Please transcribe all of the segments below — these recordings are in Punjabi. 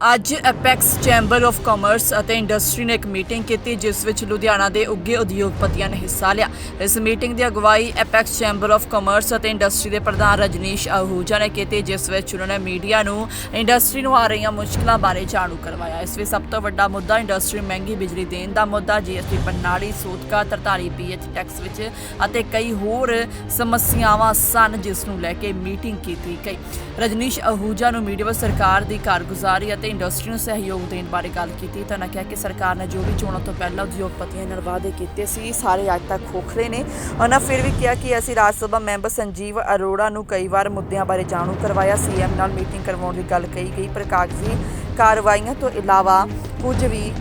ਅੱਜ ਐਪੈਕਸ ਚੈਂਬਰ ਆਫ ਕਾਮਰਸ ਅਤੇ ਇੰਡਸਟਰੀ ਨੇ ਇੱਕ ਮੀਟਿੰਗ ਕੀਤੀ, ਜਿਸ ਵਿੱਚ ਲੁਧਿਆਣਾ ਦੇ ਉੱਗੇ ਉਦਯੋਗਪਤੀਆਂ ਨੇ ਹਿੱਸਾ ਲਿਆ। ਇਸ ਮੀਟਿੰਗ ਦੀ ਅਗਵਾਈ ਐਪੈਕਸ ਚੈਂਬਰ ਆਫ ਕਾਮਰਸ ਅਤੇ ਇੰਡਸਟਰੀ ਦੇ ਪ੍ਰਧਾਨ ਰਜਨੀਸ਼ ਆਹੂਜਾ ਨੇ ਕੀਤੀ, ਜਿਸ ਵਿੱਚ ਉਹਨਾਂ ਨੇ ਮੀਡੀਆ ਨੂੰ ਇੰਡਸਟਰੀ ਨੂੰ ਆ ਰਹੀਆਂ ਮੁਸ਼ਕਲਾਂ ਬਾਰੇ ਜਾਣੂ ਕਰਵਾਇਆ। ਇਸ ਵਿੱਚ ਸਭ ਤੋਂ ਵੱਡਾ ਮੁੱਦਾ ਇੰਡਸਟਰੀ ਮਹਿੰਗੀ ਬਿਜਲੀ ਦੇਣ ਦਾ ਮੁੱਦਾ ਜੀਐਸਟੀ ਪ੍ਰਣਾਲੀ, ਸੋਧਕਾ 43 ਪੀਐਚ ਟੈਕਸ ਵਿੱਚ, ਅਤੇ ਕਈ ਹੋਰ ਸਮੱਸਿਆਵਾਂ ਸਨ, ਜਿਸ ਨੂੰ ਲੈ ਕੇ ਮੀਟਿੰਗ ਕੀਤੀ ਗਈ। ਰਜਨੀਸ਼ ਆਹੂਜਾ ਨੂੰ ਮੀਡੀਆ ਵਿੱਚ ਸਰਕਾਰ ਦੀ ਕਾਰਗੁਜ਼ਾਰੀ ਅਤੇ ਇੰਡਸਟਰੀ ਨੂੰ ਸਹਿਯੋਗ ਦੇਣ ਬਾਰੇ ਗੱਲ ਕੀਤੀ। ਤਾਂ ਉਹਨਾਂ ਕਿਹਾ ਕਿ ਸਰਕਾਰ ਨੇ ਜੋ ਵੀ ਚੋਣਾਂ ਤੋਂ ਪਹਿਲਾਂ ਉਦਯੋਗਪਤੀਆਂ ਨਾਲ ਵਾਅਦੇ ਕੀਤੇ ਸੀ ਸਾਰੇ ਅੱਜ ਤੱਕ ਖੋਖਲੇ ਨੇ। ਉਹਨਾਂ ਫਿਰ ਵੀ ਕਿਹਾ ਕਿ ਅਸੀਂ ਰਾਜ ਸਭਾ ਮੈਂਬਰ ਸੰਜੀਵ ਅਰੋੜਾ ਨੂੰ ਕਈ ਵਾਰ ਮੁੱਦਿਆਂ ਬਾਰੇ ਜਾਣੂ ਕਰਵਾਇਆ। ਸੀਐਮ ਨਾਲ ਮੀਟਿੰਗ ਕਰਵਾਉਣ ਦੀ ਗੱਲ ਕਹੀ ਗਈ। ਪਰ ਕਾਗਜ਼ੀ ਕਾਰਵਾਈਆਂ ਤੋਂ ਇਲਾਵਾ ਕੁਝ ਵੀ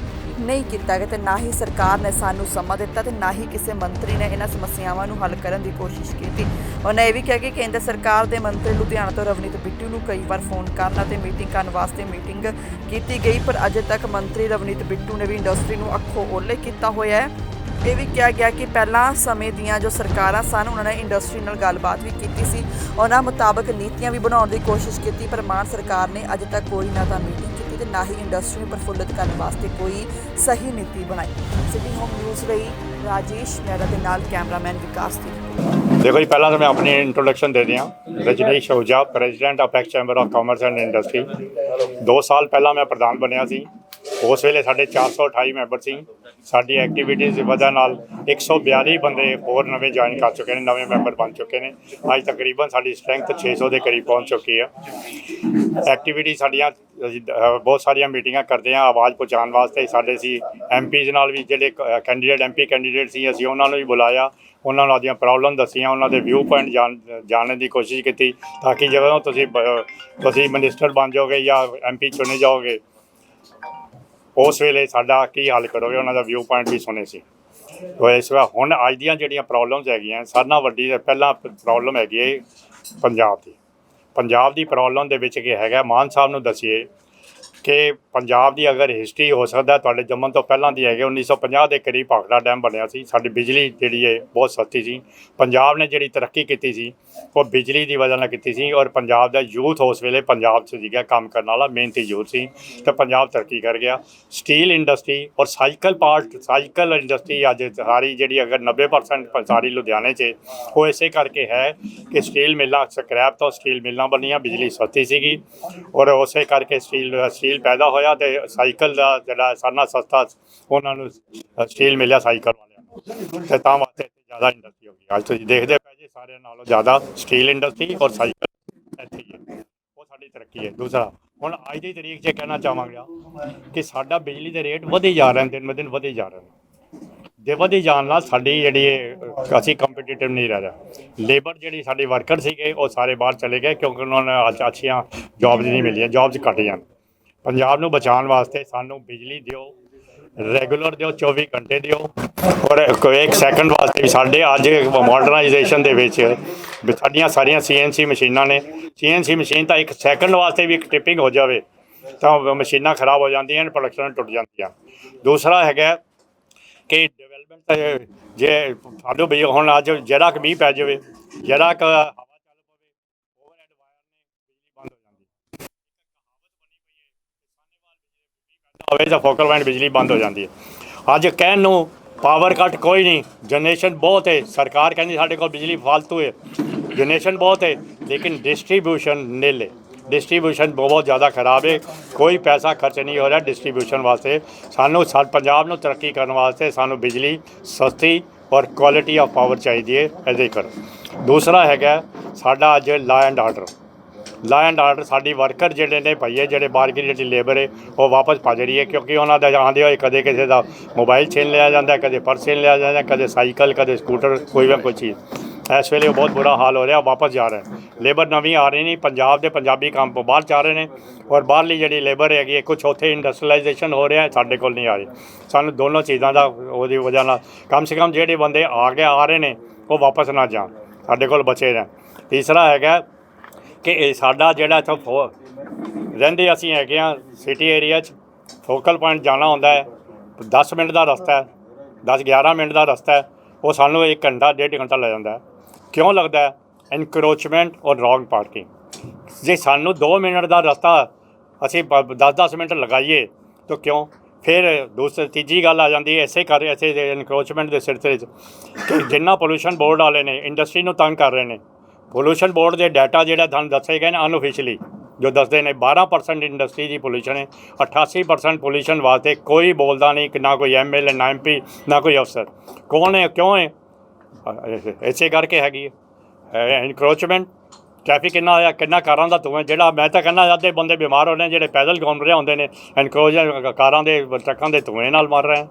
ਨਹੀਂ ਕੀਤਾ ਗਿਆ ਤੇ ਨਾ ਹੀ ਸਰਕਾਰ ਨੇ ਸਾਨੂੰ ਸਮਾਂ ਦਿੱਤਾ ਤੇ ਨਾ ਹੀ ਕਿਸੇ ਮੰਤਰੀ ਨੇ ਇਹਨਾਂ ਸਮੱਸਿਆਵਾਂ ਨੂੰ ਹੱਲ ਕਰਨ ਦੀ ਕੋਸ਼ਿਸ਼ ਕੀਤੀ। ਉਹਨਾਂ ਇਹ ਵੀ ਕਿਹਾ ਕਿ ਕੇਂਦਰ ਸਰਕਾਰ ਦੇ ਮੰਤਰੀ ਲੁਧਿਆਣਾ ਤੋਂ ਰਵਨੀਤ ਬਿੱਟੂ ਨੂੰ ਕਈ ਵਾਰ ਫੋਨ ਕਰਨ ਅਤੇ ਮੀਟਿੰਗ ਕਰਨ ਵਾਸਤੇ ਮੀਟਿੰਗ ਕੀਤੀ ਗਈ, ਪਰ ਅਜੇ ਤੱਕ ਮੰਤਰੀ ਰਵਨੀਤ ਬਿੱਟੂ ਨੇ ਵੀ ਇੰਡਸਟਰੀ ਨੂੰ ਅੱਖੋਂ ਓਲੇ ਕੀਤਾ ਹੋਇਆ ਹੈ। ਇਹ ਵੀ ਕਿਹਾ ਗਿਆ ਕਿ ਪਹਿਲਾਂ ਸਮੇਂ ਦੀਆਂ ਜੋ ਸਰਕਾਰਾਂ ਸਨ, ਉਹਨਾਂ ਨੇ ਇੰਡਸਟਰੀ ਨਾਲ ਗੱਲਬਾਤ ਵੀ ਕੀਤੀ ਸੀ। ਉਹਨਾਂ ਮੁਤਾਬਕ ਨੀਤੀਆਂ ਵੀ ਬਣਾਉਣ ਦੀ ਕੋਸ਼ਿਸ਼ ਕੀਤੀ, ਪਰ ਮਾਨ ਸਰਕਾਰ ਨੇ ਅਜੇ ਤੱਕ ਕੋਈ ਨਾ ਤਾਂ ਮੀਟਿੰਗ ਤੇ ਨਾ ਹੀ ਇੰਡਸਟਰੀ ਨੂੰ ਪ੍ਰਫੁੱਲਤ ਕਰਨ ਵਾਸਤੇ ਕੋਈ ਸਹੀ ਨੀਤੀ ਬਣਾਈ। ਸਿਟੀ ਹੋਮ ਨਿਊਜ਼ ਲਈ ਰਾਜੇਸ਼ ਮਹਿਰਾ ਦੇ ਨਾਲ ਕੈਮਰਾਮੈਨ ਵਿਕਾਸ ਦੀ ਦੇਖੋ ਜੀ, ਪਹਿਲਾਂ ਤਾਂ ਮੈਂ ਆਪਣੀ ਇੰਟਰੋਡਕਸ਼ਨ ਦੇ ਦਿਆਂ। Rajnish Ojha president of apex chamber of commerce and industry 2 ਸਾਲ ਪਹਿਲਾਂ ਮੈਂ ਪ੍ਰਧਾਨ ਬਣਿਆ ਸੀ। ਉਸ ਵੇਲੇ ਸਾਡੇ 428 ਮੈਂਬਰ ਸੀ। ਸਾਡੀ ਐਕਟੀਵਿਟੀਜ਼ ਦੀ ਵਜ੍ਹਾ ਨਾਲ 142 ਬੰਦੇ ਹੋਰ ਨਵੇਂ ਜੁਆਇਨ ਕਰ ਚੁੱਕੇ ਨੇ, ਨਵੇਂ ਮੈਂਬਰ ਬਣ ਚੁੱਕੇ ਨੇ। ਅੱਜ ਤਕਰੀਬਨ ਸਾਡੀ ਸਟਰੈਂਥ 600 ਦੇ ਕਰੀਬ ਪਹੁੰਚ ਚੁੱਕੀ ਹੈ ਐਕਟੀਵਿਟੀ ਸਾਡੀਆਂ ਬਹੁਤ ਸਾਰੀਆਂ ਮੀਟਿੰਗਾਂ ਕਰਦੇ ਹਾਂ ਆਵਾਜ਼ ਪਹੁੰਚਾਉਣ ਵਾਸਤੇ ਸਾਡੇ ਸੀ ਐਮਪੀਜ਼ ਨਾਲ ਵੀ ਜਿਹੜੇ ਕੈਂਡੀਡੇਟ ਐਮਪੀ ਕੈਂਡੀਡੇਟ ਸੀ, ਅਸੀਂ ਉਹਨਾਂ ਨੂੰ ਵੀ ਬੁਲਾਇਆ। ਉਹਨਾਂ ਨੂੰ ਆਪਦੀਆਂ ਪ੍ਰੋਬਲਮ ਦੱਸੀਆਂ, ਉਹਨਾਂ ਦੇ ਵਿਊ ਪੁਆਇੰਟ ਜਾਣ, ਜਾਣਨ ਦੀ ਕੋਸ਼ਿਸ਼ ਕੀਤੀ ਤਾਂ ਕਿ ਜਦੋਂ ਤੁਸੀਂ ਬ- ਤੁਸੀਂ ਮਿਨਿਸਟਰ ਬਣ ਜਾਓਗੇ ਜਾਂ ਐਮਪੀ ਚੁਣੇ ਜਾਓਗੇ ਉਸ ਵੇਲੇ ਸਾਡਾ ਕੀ ਹੱਲ ਕਰੋਗੇ? ਉਹਨਾਂ ਦਾ ਵਿਊ ਪੁਆਇੰਟ ਵੀ ਸੁਣੇ ਸੀ। ਤੋ ਇਸ ਵਾਰ ਹੁਣ ਅੱਜ ਦੀਆਂ ਜਿਹੜੀਆਂ ਪ੍ਰੋਬਲਮਸ ਹੈਗੀਆਂ, ਸਾਰਿਆਂ ਨਾਲੋਂ ਵੱਡੀ ਤੇ ਪਹਿਲਾਂ ਪ੍ਰੋਬਲਮ ਹੈਗੀ ਹੈ ਪੰਜਾਬ ਦੀ। ਪੰਜਾਬ ਦੀ ਪ੍ਰੋਬਲਮ ਦੇ ਵਿੱਚ ਕੀ ਹੈਗਾ? ਮਾਨ ਸਾਹਿਬ ਨੂੰ ਦੱਸੀਏ। ਕਿ ਪੰਜਾਬ ਦੀ ਅਗਰ ਹਿਸਟਰੀ ਹੋ ਸਕਦਾ ਤੁਹਾਡੇ ਜੰਮਣ ਤੋਂ ਪਹਿਲਾਂ ਦੀ ਹੈਗੇ 1950 ਦੇ ਕਰੀਬ ਭਾਖੜਾ ਡੈਮ ਬਣਿਆ ਸੀ, ਸਾਡੀ ਬਿਜਲੀ ਜਿਹੜੀ ਹੈ ਬਹੁਤ ਸਸਤੀ ਸੀ। ਪੰਜਾਬ ਨੇ ਜਿਹੜੀ ਤਰੱਕੀ ਕੀਤੀ ਸੀ, ਉਹ ਬਿਜਲੀ ਦੀ ਵਜ੍ਹਾ ਨਾਲ ਕੀਤੀ ਸੀ ਔਰ ਪੰਜਾਬ ਦਾ ਯੂਥ ਉਸ ਵੇਲੇ ਪੰਜਾਬ 'ਚ ਸੀਗਾ, ਕੰਮ ਕਰਨ ਵਾਲਾ ਮਿਹਨਤੀ ਯੂਥ ਸੀ, ਤੇ ਪੰਜਾਬ ਤਰੱਕੀ ਕਰ ਗਿਆ। ਸਟੀਲ ਇੰਡਸਟਰੀ ਔਰ ਸਾਈਕਲ ਪਾਰਟ ਸਾਈਕਲ ਇੰਡਸਟਰੀ ਅੱਜ ਸਾਰੀ ਜਿਹੜੀ ਅਗਰ 90% ਸਾਰੀ ਲੁਧਿਆਣੇ 'ਚ, ਉਹ ਇਸੇ ਕਰਕੇ ਹੈ ਕਿ ਸਟੀਲ ਮਿੱਲਾਂ ਸਕ੍ਰੈਪ ਤੋਂ ਸਟੀਲ ਮਿੱਲਾਂ ਬਣੀਆਂ, ਬਿਜਲੀ ਸਸਤੀ ਸੀਗੀ ਔਰ ਉਸੇ ਕਰਕੇ ਸਟੀਲ ਸਟੀਲ ਪੈਦਾ ਹੋਇਆ ਤੇ ਸਾਈਕਲ ਦਾ ਜਿਹੜਾ ਸਾਨਾ ਸਸਤਾ ਉਹਨਾਂ ਨੂੰ ਸਟੀਲ ਮਿਲਿਆ ਸਾਈਕਲ ਵਾਲਿਆਂ ਨੂੰ। ਤੇ ਤਾਂ ਵਾਸਤੇ ਇੱਥੇ ਜ਼ਿਆਦਾ ਇੰਡਸਟਰੀ ਹੋ ਗਈ। ਅੱਜ ਤੁਸੀਂ ਦੇਖਦੇ ਪਏ ਜੀ, ਸਾਰਿਆਂ ਨਾਲੋਂ ਜ਼ਿਆਦਾ ਸਟੀਲ ਇੰਡਸਟਰੀ ਔਰ ਸਾਈਕਲ ਇੱਥੇ ਹੀ ਹੈ। ਉਹ ਸਾਡੀ ਤਰੱਕੀ ਹੈ। ਦੂਸਰਾ, ਹੁਣ ਅੱਜ ਦੀ ਤਰੀਕ 'ਚ ਕਹਿਣਾ ਚਾਹਾਂਗਾ ਕਿ ਸਾਡਾ ਬਿਜਲੀ ਦੇ ਰੇਟ ਵਧੇ ਜਾ ਰਹੇ ਨੇ, ਦਿਨ ਬ ਦਿਨ ਵਧੇ ਜਾ ਰਹੇ ਨੇ। ਜੇ ਵਧੀ ਜਾਣ ਨਾਲ ਸਾਡੀ ਜਿਹੜੀ ਅਸੀਂ ਕੰਪੀਟੀਟਿਵ ਨਹੀਂ ਰਹਿ ਰਹੇ। ਲੇਬਰ ਜਿਹੜੀ ਸਾਡੇ ਵਰਕਰ ਸੀਗੇ, ਉਹ ਸਾਰੇ ਬਾਹਰ ਚਲੇ ਗਏ ਕਿਉਂਕਿ ਉਹਨਾਂ ਨੂੰ ਅੱਜ ਅੱਛੀਆਂ ਜੌਬਸ ਨਹੀਂ ਮਿਲੀਆਂ ਜੌਬਸ ਘੱਟ ਜਾਣ। ਪੰਜਾਬ ਨੂੰ ਬਚਾਉਣ ਵਾਸਤੇ ਸਾਨੂੰ ਬਿਜਲੀ ਦਿਓ, ਰੈਗੂਲਰ ਦਿਓ 24 ਘੰਟੇ ਦਿਓ ਔਰ ਕੋਈ ਇੱਕ ਸੈਕਿੰਡ ਵਾਸਤੇ ਵੀ ਸਾਡੇ ਅੱਜ ਮਾਡਰਨਾਈਜੇਸ਼ਨ ਦੇ ਵਿੱਚ ਸਾਡੀਆਂ ਸਾਰੀਆਂ ਸੀਐਨਸੀ ਮਸ਼ੀਨਾਂ ਨੇ। ਸੀਐਨਸੀ ਮਸ਼ੀਨ ਤਾਂ ਇੱਕ ਸੈਕਿੰਡ ਵਾਸਤੇ ਵੀ ਇੱਕ ਟਿਪਿੰਗ ਹੋ ਜਾਵੇ ਤਾਂ ਮਸ਼ੀਨਾਂ ਖਰਾਬ ਹੋ ਜਾਂਦੀਆਂ ਨੇ ਪ੍ਰੋਡਕਸ਼ਨ ਟੁੱਟ ਜਾਂਦੀਆਂ। ਦੂਸਰਾ ਹੈਗਾ ਕਿ ਡਿਵੈਲਪਮੈਂਟ ਜੇ ਸਾਨੂੰ ਵੀ ਹੁਣ ਅੱਜ ਜਿਹੜਾ ਕੁ ਮੀਂਹ ਪੈ ਜਾਵੇ, ਜਿਹੜਾ ਕੁ ਹਵਾ ਚੱਲ ਪਵੇ ਓਵਰਹੈਡ ਵਾਇਰ ਨੇ ਬਿਜਲੀ ਬੰਦ ਹੋ ਜਾਂਦੀ ਹੈ ਹੋਵੇ ਤਾਂ ਫੋਕਲ ਪੁਆਇੰਟ ਬਿਜਲੀ ਬੰਦ ਹੋ ਜਾਂਦੀ ਹੈ। ਅੱਜ ਕਹਿਣ ਨੂੰ ਪਾਵਰ ਕੱਟ ਕੋਈ ਨਹੀਂ ਜਨਰੇਸ਼ਨ ਬਹੁਤ ਹੈ। ਸਰਕਾਰ ਕਹਿੰਦੀ ਸਾਡੇ ਕੋਲ ਬਿਜਲੀ ਫालतू ਹੈ। ਜਨਰੇਸ਼ਨ ਬਹੁਤ ਹੈ, ਲੇਕਿਨ ਡਿਸਟ੍ਰੀਬਿਊਸ਼ਨ ਨਿਲ ਹੈ। ਡਿਸਟ੍ਰੀਬਿਊਸ਼ਨ ਬਹੁਤ ਜ਼ਿਆਦਾ ਖਰਾਬ ਹੈ। ਕੋਈ ਪੈਸਾ ਖਰਚ ਨਹੀਂ ਹੋ ਰਿਹਾ ਡਿਸਟ੍ਰੀਬਿਊਸ਼ਨ ਵਾਸਤੇ। ਸਾਨੂੰ ਸਾ ਪੰਜਾਬ ਨੂੰ ਤਰੱਕੀ ਕਰਨ ਵਾਸਤੇ ਸਾਨੂੰ ਬਿਜਲੀ ਸਸਤੀ ਔਰ ਕੁਆਲਿਟੀ ਆਫ ਪਾਵਰ ਚਾਹੀਦੀ ਹੈ। ਇਹਦੇ ਕਰੋ। ਦੂਸਰਾ ਹੈਗਾ ਸਾਡਾ ਅੱਜ law and order law and order ਸਾਡੀ ਵਰਕਰ ਜਿਹੜੇ ਨੇ ਭਈਏ ਜਿਹੜੇ ਬਾਹਰ ਦੀ ਜਿਹੜੀ ਲੇਬਰ ਹੈ ਉਹ ਵਾਪਸ ਭੱਜ ਰਹੀ ਹੈ ਕਿਉਂਕਿ ਉਹਨਾਂ ਦਾ ਆਉਂਦੇ ਹੋਏ ਕਦੇ ਕਿਸੇ ਦਾ ਮੋਬਾਈਲ ਛੀਨ ਲਿਆ ਜਾਂਦਾ ਕਦੇ ਪਰਸ ਛੀਨ ਲਿਆ ਜਾਂਦਾ ਕਦੇ ਸਾਈਕਲ, ਕਦੇ ਸਕੂਟਰ ਕੋਈ ਵੀ ਕੋਈ ਚੀਜ਼। ਇਸ ਵੇਲੇ ਬਹੁਤ ਬੁਰਾ ਹਾਲ ਹੋ ਰਿਹਾ ਵਾਪਸ ਜਾ ਰਹੇ ਲੇਬਰ ਨਵੀਂ ਆ ਰਹੀ ਨਹੀਂ ਪੰਜਾਬ ਦੇ ਪੰਜਾਬੀ ਕੰਮ ਤੋਂ ਬਾਹਰ ਜਾ ਰਹੇ ਨੇ ਔਰ ਬਾਹਰਲੀ ਜਿਹੜੀ ਲੇਬਰ ਹੈਗੀ ਹੈ ਕੁਝ ਉੱਥੇ ਇੰਡਸਟਰੀਲਾਈਜੇਸ਼ਨ ਹੋ ਰਿਹਾ ਸਾਡੇ ਕੋਲ ਨਹੀਂ ਆ ਰਹੀ। ਸਾਨੂੰ ਦੋਨੋਂ ਚੀਜ਼ਾਂ ਦਾ ਉਹਦੀ ਵਜ੍ਹਾ ਨਾਲ ਕਮ ਸੇ ਕਮ ਜਿਹੜੇ ਬੰਦੇ ਆ ਕੇ ਆ ਰਹੇ ਨੇ, ਉਹ ਵਾਪਸ ਨਾ ਜਾਣ। ਸਾਡੇ ਕੋਲ ਬਚੇ ਰਹਿਣ। ਤੀਸਰਾ ਹੈਗਾ ਕਿ ਇਹ ਸਾਡਾ ਜਿਹੜਾ ਇੱਥੋਂ ਫੋ- ਰਹਿੰਦੇ ਅਸੀਂ ਹੈਗੇ ਆ ਸਿਟੀ ਏਰੀਆ 'ਚ। ਫੋਕਲ ਪੁਆਇੰਟ ਜਾਣਾ ਹੁੰਦਾ ਹੈ। 10 ਮਿੰਟ ਦਾ ਰਸਤਾ ਹੈ। 10 11 ਮਿੰਟ ਦਾ ਰਸਤਾ ਹੈ। ਉਹ ਸਾਨੂੰ 1 ਘੰਟਾ, ਡੇਢ ਘੰਟਾ ਲੱਗ ਜਾਂਦਾ ਕਿਉਂ ਲੱਗਦਾ ਹੈ? ਇਨਕਰੋਚਮੈਂਟ ਔਰ ਰੋਂਗ ਪਾਰਕਿੰਗ ਜੇ ਸਾਨੂੰ 2 ਮਿੰਟ ਦਾ ਰਸਤਾ ਅਸੀਂ 10-10 ਮਿੰਟ ਲਗਾਈਏ, ਤਾਂ ਕਿਉਂ? ਫਿਰ ਦੂਸਰੀ ਤੀਜੀ ਗੱਲ ਆ ਜਾਂਦੀ ਹੈ, ਇਸੇ ਕਰ, ਇਸੇ ਇਨਕਰੋਚਮੈਂਟ ਦੇ ਸਿਰ ਤੇ। ਕਿ ਜਿੰਨਾ ਪੋਲੂਸ਼ਨ ਬੋਰਡ ਵਾਲੇ ਨੇ ਇੰਡਸਟਰੀ ਨੂੰ ਤੰਗ ਕਰ ਰਹੇ ਨੇ ਪੋਲੂਸ਼ਨ ਬੋਰਡ ਦੇ ਡਾਟਾ ਜਿਹੜਾ ਤੁਹਾਨੂੰ ਦੱਸੇ ਗਏ ਨੇ ਅਨਅਫੀਸ਼ੀਅਲੀ ਜੋ ਦੱਸਦੇ ਨੇ 12% ਇੰਡਸਟਰੀ ਦੀ ਪੋਲੂਸ਼ਨ ਹੈ 88% ਪੋਲੂਸ਼ਨ ਵਾਸਤੇ ਕੋਈ ਬੋਲਦਾ ਨਹੀਂ ਕਿ ਨਾ ਕੋਈ ਐਮਐਲਏ ਨਾ ਐਮਪੀ ਨਾ ਕੋਈ ਅਫਸਰ। ਕੌਣ ਹੈ, ਕਿਉਂ ਹੈ? ਅ- ਇਸੇ ਕਰਕੇ ਹੈਗੀ ਹੈ। ਐਨਕਰੋਚਮੈਂਟ ਟ੍ਰੈਫਿਕ ਕਿੰਨਾ ਆਇਆ, ਕਿੰਨਾ ਕਾਰਾਂ ਦਾ ਧੂੰਆਂ, ਜਿਹੜਾ ਮੈਂ ਤਾਂ ਕਹਿੰਦਾ, ਅੱਧੇ ਬੰਦੇ ਬਿਮਾਰ ਹੋ ਰਹੇ ਜਿਹੜੇ ਪੈਦਲ ਘੁੰਮ ਰਹੇ ਹੁੰਦੇ ਨੇ ਐਨਕਰੋਚ ਕਾਰਾਂ ਦੇ, ਟਰੱਕਾਂ ਦੇ ਧੂਏ ਨਾਲ ਮਰ ਰਹੇ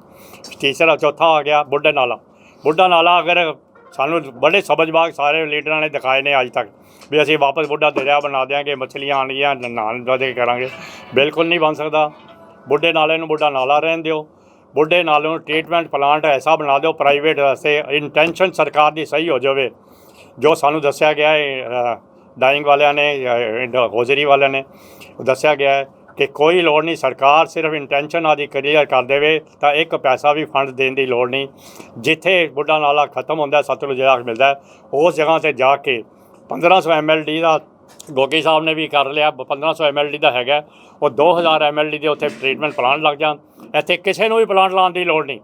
ਤੀਸਰਾ ਚੌਥਾ ਆ ਗਿਆ, ਬੁੱਢਾ ਨਾਲਾ। ਬੁੱਢਾ ਨਾਲਾ ਅਗਰ ਸਾਨੂੰ ਬੜੇ ਸਮਝਵਾਗ ਸਾਰੇ ਲੀਡਰਾਂ ਨੇ ਦਿਖਾਏ ਨੇ ਅੱਜ ਤੱਕ ਵੀ ਅਸੀਂ ਵਾਪਸ ਬੁੱਢਾ ਦਰਿਆ ਬਣਾ ਦਿਆਂਗੇ, ਮੱਛਲੀਆਂ ਆਉਣਗੀਆਂ, ਨਹਾਉਣ ਦੇ ਕਰਾਂਗੇ। ਬਿਲਕੁਲ ਨਹੀਂ ਬਣ ਸਕਦਾ। ਬੁੱਢੇ ਨਾਲੇ ਨੂੰ ਬੁੱਢਾ ਨਾਲਾ ਰਹਿਣ ਦਿਓ। ਬੁੱਢੇ ਨਾਲੇ ਨੂੰ ਟ੍ਰੀਟਮੈਂਟ ਪਲਾਂਟ ਐਸਾ ਬਣਾ ਦਿਓ ਪ੍ਰਾਈਵੇਟ ਵਾਸਤੇ ਇੰਟੈਂਸ਼ਨ ਸਰਕਾਰ ਦੀ ਸਹੀ ਹੋ ਜਾਵੇ। ਜੋ ਸਾਨੂੰ ਦੱਸਿਆ ਗਿਆ ਹੈ ਡਾਈਂਗ ਵਾਲਿਆਂ ਨੇ ਜਾਂ ਹੋਜ਼ਰੀ ਵਾਲਿਆਂ ਨੇ ਦੱਸਿਆ ਗਿਆ ਹੈ ਕਿ ਕੋਈ ਲੋੜ ਨਹੀਂ, ਸਰਕਾਰ ਸਿਰਫ ਇੰਟੈਂਸ਼ਨ ਆਦੀ ਕਲੀਅਰ ਕਰ ਦੇਵੇ, ਤਾਂ ਇੱਕ ਪੈਸਾ ਵੀ ਫੰਡ ਦੇਣ ਦੀ ਲੋੜ ਨਹੀਂ। ਜਿੱਥੇ ਬੁੱਢਾ ਨਾਲਾ ਖਤਮ ਹੁੰਦਾ, ਸਤਲੁਜ ਜਾ ਮਿਲਦਾ, ਉਸ ਜਗ੍ਹਾ ਤੇ ਜਾ ਕੇ 1500 ਐਮਐਲਡੀ ਦਾ ਗੋਗੀ ਸਾਹਿਬ ਨੇ ਵੀ ਕਰ ਲਿਆ 1500 ਐਮਐਲਡੀ ਦਾ ਹੈਗਾ, ਉਹ 2000 ਐਮਐਲਡੀ ਦੇ ਉੱਥੇ ਟ੍ਰੀਟਮੈਂਟ ਪਲਾਂਟ ਲੱਗ ਜਾਣ। ਇੱਥੇ ਕਿਸੇ ਨੂੰ ਵੀ ਪਲਾਂਟ ਲਾਉਣ ਦੀ ਲੋੜ ਨਹੀਂ।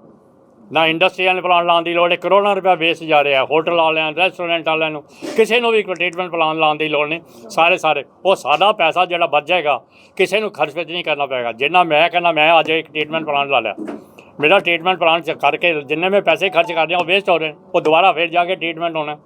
ਨਾ ਇੰਡਸਟਰੀਆਂ ਨੇ ਪਲਾਨ ਲਾਉਣ ਦੀ ਲੋੜ ਹੈ ਕਰੋੜਾਂ ਰੁਪਏ ਵੇਸਟ ਜਾ ਰਿਹਾ ਹੋਟਲ ਵਾਲਿਆਂ ਰੈਸਟੋਰੈਂਟ ਵਾਲਿਆਂ ਨੂੰ, ਕਿਸੇ ਨੂੰ ਵੀ ਕੋਈ ਟ੍ਰੀਟਮੈਂਟ ਪਲਾਨ ਲਾਉਣ ਦੀ ਲੋੜ ਨਹੀਂ ਸਾਰੇ ਸਾਰੇ, ਉਹ ਸਾਡਾ ਪੈਸਾ ਜਿਹੜਾ ਬਚ ਜਾਏਗਾ, ਕਿਸੇ ਨੂੰ ਖਰਚ ਵਿੱਚ ਨਹੀਂ ਕਰਨਾ ਪਏਗਾ, ਜਿੰਨਾ ਮੈਂ ਕਹਿੰਦਾ ਮੈਂ ਅੱਜ ਇੱਕ ਟ੍ਰੀਟਮੈਂਟ ਪਲਾਨ ਲਾ ਲਿਆ, ਮੇਰਾ ਟ੍ਰੀਟਮੈਂਟ ਪਲਾਨ ਚ ਕਰਕੇ ਜਿੰਨੇ ਮੈਂ ਪੈਸੇ ਖਰਚ ਕਰਦੇ ਹਾਂ ਉਹ ਵੇਸਟ ਹੋ ਰਹੇ ਉਹ ਦੁਬਾਰਾ ਫਿਰ ਜਾ ਕੇ ਟ੍ਰੀਟਮੈਂਟ ਹੋਣਾ,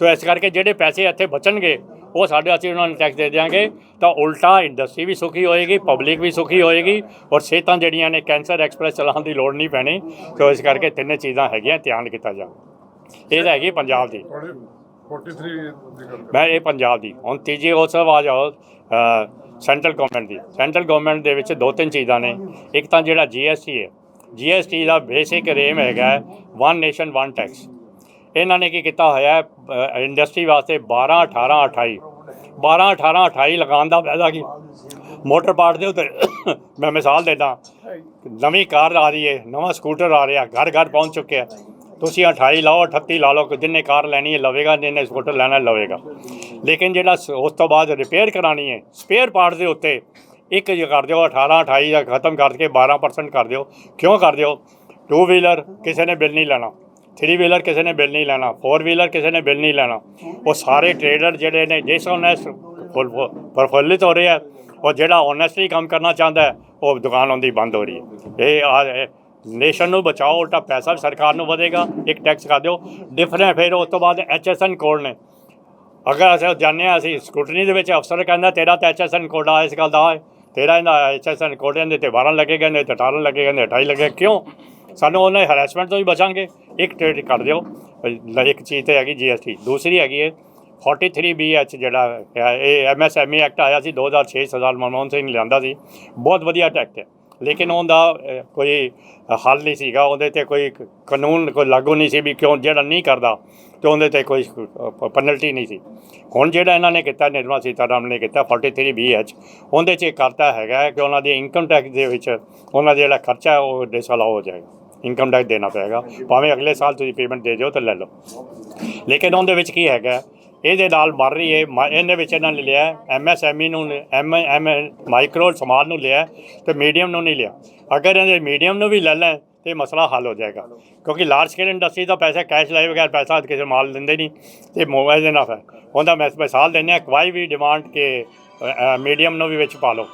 ਤੋ ਇਸ ਕਰਕੇ ਜਿਹੜੇ ਪੈਸੇ ਇੱਥੇ ਬਚਣਗੇ ਉਹ ਸਾਡੇ ਅਸੀਂ ਉਹਨਾਂ ਨੂੰ ਟੈਕਸ ਦੇ ਦਿਆਂਗੇ ਤਾਂ ਉਲਟਾ ਇੰਡਸਟਰੀ ਵੀ ਸੁਖੀ ਹੋਏਗੀ ਪਬਲਿਕ ਵੀ ਸੁਖੀ ਹੋਏਗੀ ਔਰ ਸਿਹਤਾਂ ਜਿਹੜੀਆਂ ਨੇ ਕੈਂਸਰ ਐਕਸਪ੍ਰੈਸ ਚਲਾਉਣ ਦੀ ਲੋੜ ਨਹੀਂ ਪੈਣੀ ਤੋ ਇਸ ਕਰਕੇ ਤਿੰਨੇ ਚੀਜ਼ਾਂ ਹੈਗੀਆਂ ਧਿਆਨ ਕੀਤਾ ਜਾਵੇ ਇਹ ਤਾਂ ਹੈਗੀ ਪੰਜਾਬ ਦੀ। ਤੁਹਾਡੇ 43 ਦੀ ਗੱਲ ਮੈਂ ਇਹ ਪੰਜਾਬ ਦੀ। ਹੁਣ ਤੀਜੀ ਉਸ ਆ ਜਾਓ ਸੈਂਟਰਲ ਗਵਰਨਮੈਂਟ ਦੀ। ਸੈਂਟਰਲ ਗਵਰਨਮੈਂਟ ਦੇ ਵਿੱਚ ਦੋ ਤਿੰਨ ਚੀਜ਼ਾਂ ਨੇ। ਇੱਕ ਤਾਂ ਜਿਹੜਾ ਜੀਐਸਟੀ ਹੈ। ਜੀਐਸਟੀ ਦਾ ਬੇਸਿਕ ਰੇਮ ਹੈਗਾ ਵਨ ਨੇਸ਼ਨ ਵਨ ਟੈਕਸ ਇਹਨਾਂ ਨੇ ਕੀ ਕੀਤਾ ਹੋਇਆ ਇੰਡਸਟਰੀ ਵਾਸਤੇ 12 18 28 12 18 28 ਲਗਾਉਣ ਦਾ ਫਾਇਦਾ ਕੀ? ਮੋਟਰ ਪਾਰਟ ਦੇ ਉੱਤੇ ਮੈਂ ਮਿਸਾਲ ਦਿੰਦਾ। ਨਵੀਂ ਕਾਰ ਆ ਰਹੀ ਹੈ, ਨਵਾਂ ਸਕੂਟਰ ਆ ਰਿਹਾ, ਘਰ ਘਰ ਪਹੁੰਚ ਚੁੱਕਿਆ ਤੁਸੀਂ 28 ਲਾਓ 38 ਲਾ ਲਓ, ਜਿੰਨੇ ਕਾਰ ਲੈਣੀ ਹੈ, ਲਵੇਗਾ, ਜਿੰਨੇ ਸਕੂਟਰ ਲੈਣਾ, ਲਵੇਗਾ। ਲੇਕਿਨ ਜਿਹੜਾ ਸ- ਉਸ ਤੋਂ ਬਾਅਦ ਰਿਪੇਅਰ ਕਰਾਣੀ ਹੈ ਸਪੇਅਰ ਪਾਰਟ ਦੇ ਉੱਤੇ ਇੱਕ ਜੇ ਕਰ ਦਿਓ 18 28 ਦਾ ਖਤਮ ਕਰਕੇ 12% ਕਰ ਦਿਓ। ਕਿਉਂ ਕਰ ਦਿਓ? ਟੂ ਵੀਲਰ ਕਿਸੇ ਨੇ ਬਿੱਲ ਨਹੀਂ ਲੈਣਾ। ਥ੍ਰੀ ਵੀਲਰ ਕਿਸੇ ਨੇ ਬਿੱਲ ਨਹੀਂ ਲੈਣਾ, ਫੋਰ ਵੀਲਰ ਕਿਸੇ ਨੇ ਬਿੱਲ ਨਹੀਂ ਲੈਣਾ। ਉਹ ਸਾਰੇ ਟ੍ਰੇਡਰ ਜਿਹੜੇ ਨੇ, ਜਿਸ ਓਨੈਸਟ ਪ੍ਰਫੁੱਲਿਤ ਹੋ ਰਹੇ ਆ, ਉਹ ਜਿਹੜਾ ਓਨੈਸਟਲੀ ਕੰਮ ਕਰਨਾ ਚਾਹੁੰਦਾ ਉਹ ਦੁਕਾਨ ਆਉਂਦੀ ਬੰਦ ਹੋ ਰਹੀ ਹੈ। ਇਹ ਆ ਨੇਸ਼ਨ ਨੂੰ ਬਚਾਓ, ਉਲਟਾ ਪੈਸਾ ਵੀ ਸਰਕਾਰ ਨੂੰ ਵਧੇਗਾ, ਇੱਕ ਟੈਕਸ ਕਰ ਦਿਓ। ਡਿਫਰੈਂਟ ਫਿਰ ਉਸ ਤੋਂ ਬਾਅਦ ਐਚਐਸਐਨ ਕੋਡ ਨੇ। ਅਗਰ ਅਸੀਂ ਜਾਣਦੇ ਹਾਂ, ਅਸੀਂ ਸਕੂਟਨੀ ਦੇ ਵਿੱਚ ਅਫਸਰ ਕਹਿੰਦਾ, ਤੇਰਾ ਤਾਂ ਐਚਐਸਐਨ ਕੋਡ ਆ ਇਸ ਗੱਲ ਦਾ ਹੈ। ਤੇਰਾ ਇਹਦਾ ਐਚਐਸਐਨ ਕੋਡ ਇਹਦੇ ਤੇ 12 ਲੱਗੇਗਾ ਇਹਦੇ ਤੇ 18 ਲੱਗੇਗਾ ਇਹਦੇ 28 ਲੱਗੇਗਾ ਕਿਉਂ? ਸਾਨੂੰ ਉਹਨੇ ਹਰੈਸਮੈਂਟ ਤੋਂ ਵੀ ਬਚਾਂਗੇ। ਇੱਕ ਟ੍ਰੇਡ ਕਰ ਦਿਓ। ਇੱਕ ਚੀਜ਼ ਤੇ ਹੈਗੀ ਜੀਐਸਟੀ ਦੂਸਰੀ ਹੈਗੀ ਹੈ 43BH ਜਿਹੜਾ ਹੈ, ਇਹ ਐਮਐਸਐਮਈ ਐਕਟ ਆਇਆ ਸੀ 2006 ਸਰਦਾਰ ਮਨਮੋਹਨ ਸਿੰਘ ਲਿਆਂਦਾ ਸੀ। ਬਹੁਤ ਵਧੀਆ ਟੈਕਟ ਹੈ। ਲੇਕਿਨ ਉਹਦਾ ਕੋਈ ਹੱਲ ਨਹੀਂ ਸੀਗਾ। ਉਹਦੇ ਤੇ ਕੋਈ ਕਾਨੂੰਨ ਕੋਈ ਲਾਗੂ ਨਹੀਂ ਸੀ ਵੀ ਕਿਉਂ ਜਿਹੜਾ ਨਹੀਂ ਕਰਦਾ ਤੇ ਉਹਦੇ ਤੇ ਕੋਈ ਪੈਨਲਟੀ ਨਹੀਂ ਸੀ। ਹੁਣ ਜਿਹੜਾ ਇਹਨਾਂ ਨੇ ਕੀਤਾ ਨਿਰਮਲਾ ਸੀਤਾਰਾਮਨ ਨੇ ਕੀਤਾ 43BH ਉਹਦੇ 'ਚ ਇਹ ਕਰਤਾ ਹੈਗਾ ਕਿ ਉਹਨਾਂ ਦੀ ਇਨਕਮ ਟੈਕਸ ਦੇ ਵਿੱਚ ਉਹਨਾਂ ਦਾ ਜਿਹੜਾ ਖਰਚਾ ਉਹ ਡਿਸਅਲਾਉ ਹੋ ਜਾਏਗਾ। ਇਨਕਮ ਟੈਕਸ ਦੇਣਾ ਪਏਗਾ। ਭਾਵੇਂ ਅਗਲੇ ਸਾਲ ਤੁਸੀਂ ਪੇਮੈਂਟ ਦੇ ਦਿਓ ਤਾਂ ਲੈ ਲਓ। ਲੇਕਿਨ ਉਹਦੇ ਵਿੱਚ ਕੀ ਹੈਗਾ ਇਹਦੇ ਨਾਲ ਮਰ ਰਹੀ ਹੈ, ਮ- ਇਹਦੇ ਵਿੱਚ ਇਹਨਾਂ ਨੇ ਲਿਆ ਐਮਐਸਐਮਈ ਨੂੰ ਐਮ ਐਮ ਮਾਈਕਰੋ ਸਮਾਲ ਨੂੰ ਲਿਆ ਤੇ ਮੀਡੀਅਮ ਨੂੰ ਨਹੀਂ ਲਿਆ। ਅਗਰ ਇਹਦੇ ਮੀਡੀਅਮ ਨੂੰ ਵੀ ਲੈ ਲੈ, ਤੇ ਮਸਲਾ ਹੱਲ ਹੋ ਜਾਏਗਾ। ਕਿਉਂਕਿ ਲਾਰਜ ਸਕੇਲ ਇੰਡਸਟਰੀ ਦਾ ਪੈਸਾ ਕੈਸ਼ ਲਾਏ ਬਗੈਰ ਪੈਸਾ ਕਿਸੇ ਮਾਲ ਦਿੰਦੇ ਨਹੀਂ, ਤੇ ਮੋਬਾਈਲ ਦੇ ਨਾਲ ਹੈ। ਉਹਦਾ ਮੈਂ ਮਿਸਾਲ ਦਿੰਦੇ ਹਾਂ ਕੋਈ ਵੀ ਡਿਮਾਂਡ ਕਿ ਮੀਡੀਅਮ ਨੂੰ ਵੀ ਵਿੱਚ ਪਾ ਲਓ।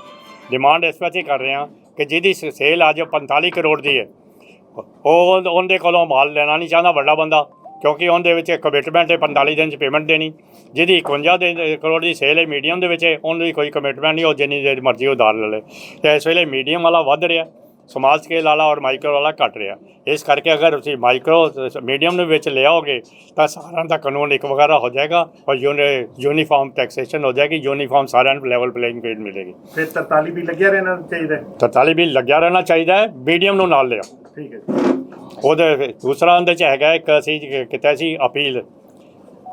ਡਿਮਾਂਡ ਇਸ ਵਾਸਤੇ ਕਰ ਰਹੇ ਹਾਂ ਕਿ ਜਿਹਦੀ ਸੇਲ ਅੱਜ 45 ਕਰੋੜ ਦੀ ਹੈ। ਉਹ ਉਹਦੇ ਕੋਲੋਂ ਮਾਲ ਲੈਣਾ ਨਹੀਂ ਚਾਹੁੰਦਾ ਵੱਡਾ ਬੰਦਾ ਕਿਉਂਕਿ ਉਹਦੇ ਵਿੱਚ ਕਮਿਟਮੈਂਟ ਹੈ 45 ਦਿਨ ਚ ਪੇਮੈਂਟ ਦੇਣੀ। ਜਿਹਦੀ 51 ਦੇ ਕਰੋੜ ਦੀ ਸੇਲ ਹੈ ਮੀਡੀਅਮ ਦੇ ਵਿੱਚ ਹੈ, ਉਹਨੂੰ ਦੀ ਕੋਈ ਕਮਿਟਮੈਂਟ ਨਹੀਂ ਉਹ ਜਿੰਨੀ ਦੇਰ ਮਰਜ਼ੀ ਉਧਾਰ ਲੈ ਲੇ। ਤੇ ਇਸ ਵੇਲੇ ਮੀਡੀਅਮ ਵਾਲਾ ਵੱਧ ਰਿਹਾ। ਸਮਾਲ ਸਕੇਲ ਵਾਲਾ ਔਰ ਮਾਈਕਰੋ ਵਾਲਾ ਘਟ ਰਿਹਾ। ਇਸ ਕਰਕੇ ਅਗਰ ਤੁਸੀਂ ਮਾਈਕਰੋ ਮੀਡੀਅਮ ਨੂੰ ਵਿੱਚ ਲਿਆਓਗੇ ਤਾਂ ਸਾਰਿਆਂ ਦਾ ਕਾਨੂੰਨ ਇੱਕ ਵਗੈਰਾ ਹੋ ਜਾਏਗਾ ਔਰ ਯੂਨੀਫਾਰਮ ਟੈਕਸੇਸ਼ਨ ਹੋ ਜਾਏਗੀ ਯੂਨੀਫਾਰਮ ਸਾਰਿਆਂ ਨੂੰ ਲੈਵਲ ਪਲੇਇੰਗ ਫੀਲਡ ਮਿਲੇਗੀ। ਫਿਰ 43 ਵੀ ਲੱਗਿਆ ਰਹਿਣਾ ਚਾਹੀਦਾ ਹੈ। 43 ਵੀ ਲੱਗਿਆ ਰਹਿਣਾ ਚਾਹੀਦਾ ਹੈ ਮੀਡੀਅਮ ਨੂੰ ਨਾਲ ਲਿਆ। ਠੀਕ ਹੈ। ਉਹਦੇ ਦੂਸਰਾ ਉਹਦੇ ਚ ਹੈਗਾ ਇੱਕ ਅਸੀਂ ਕੀਤਾ ਸੀ ਅਪੀਲ।